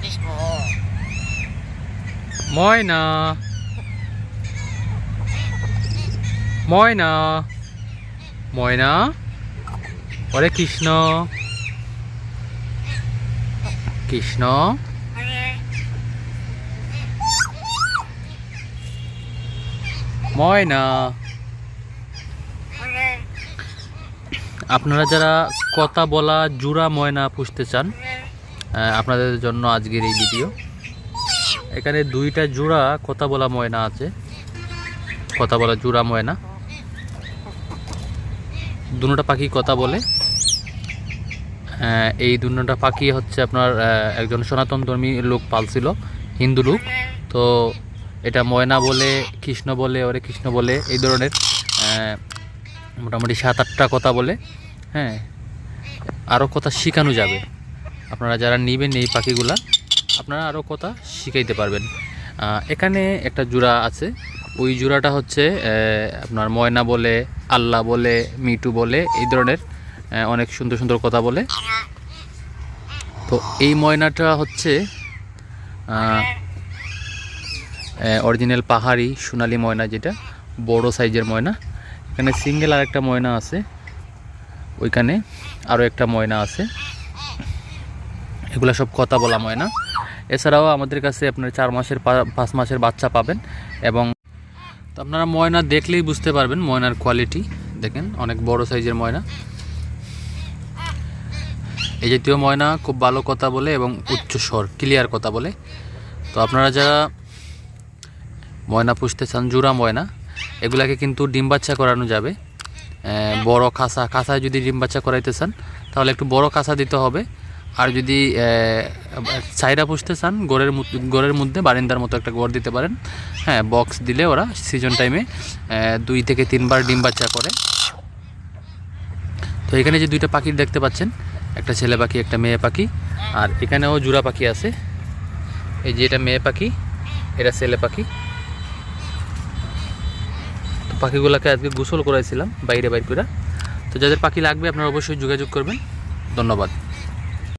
কৃষ্ণ ময়না ময়না ময়না হরে কৃষ্ণ কৃষ্ণ ময়না আপনারা যারা কথা বলা জুড়া ময়না পুষতে চান আপনাদের জন্য আজকের এই ভিডিও। এখানে দুইটা জোড়া কথা বলা ময়না আছে। কথা বলা জোড়া ময়না। দুটা পাখি কথা বলে। এই দুটা পাখি হচ্ছে আপনার একজন সনাতন ধর্মী লোক পালছিল, হিন্দু লোক। তো এটা ময়না বলে, কৃষ্ণ বলে, ওরে কৃষ্ণ বলে, এই ধরনের মোটামুটি সাত আটটা কথা বলে। হ্যাঁ আরও কথা শেখানো যাবে। আপনারা যারা নেবেন এই পাখিগুলা, আপনারা আরও কথা শিখাইতে পারবেন। এখানে একটা জোড়া আছে। ওই জোড়াটা হচ্ছে আপনার ময়না বলে আল্লাহ বলে মিটু বলে, এই ধরনের অনেক সুন্দর সুন্দর কথা বলে। তো এই ময়নাটা হচ্ছে অরিজিনাল পাহাড়ি সোনালি ময়না যেটা, বড় সাইজের ময়না। এখানে সিঙ্গেল আর একটা ময়না আছে। ওইখানে আরও একটা ময়না আছে। এগুলো সব কথা বলা ময়না এছাড়াও আমাদের কাছে আপনার চার মাসের পাঁচ মাসের বাচ্চা পাবেন এবং তো আপনারা ময়না দেখলেই বুঝতে পারবেন ময়নার কোয়ালিটি দেখেন, অনেক বড় সাইজের ময়না। এই জাতীয় ময়না খুব ভালো কথা বলে এবং উচ্চ স্বর ক্লিয়ার কথা বলে। তো আপনারা যারা ময়না পুষতে চান জোড়া ময়না, এগুলাকে কিন্তু ডিম বাচ্চা করানো যাবে। বড় খাসা খাসায় যদি ডিম বাচ্চা করাইতে চান, তাহলে একটু বড় খাসা দিতে হবে। আর যদি চাইরা পুষতে চান, গড়ের গড়ের মধ্যে বারিন্দার মতো একটা গড় দিতে পারেন। হ্যাঁ বক্স দিলে ওরা সিজন টাইমে দুই থেকে তিনবার ডিম বাচ্চা করে। তো এখানে যে দুইটা পাখি দেখতে পাচ্ছেন, একটা ছেলে পাখি, একটা মেয়ে পাখি, আর এখানেও জোড়া পাখি আছে। এই যে এটা মেয়ে পাখি, এটা ছেলে পাখি। তো পাখিগুলোকে আজকে গোসল করাইছিলাম, বাইরে বাইর করে তো যাদের পাখি লাগবে আপনারা অবশ্যই যোগাযোগ করবেন। ধন্যবাদ।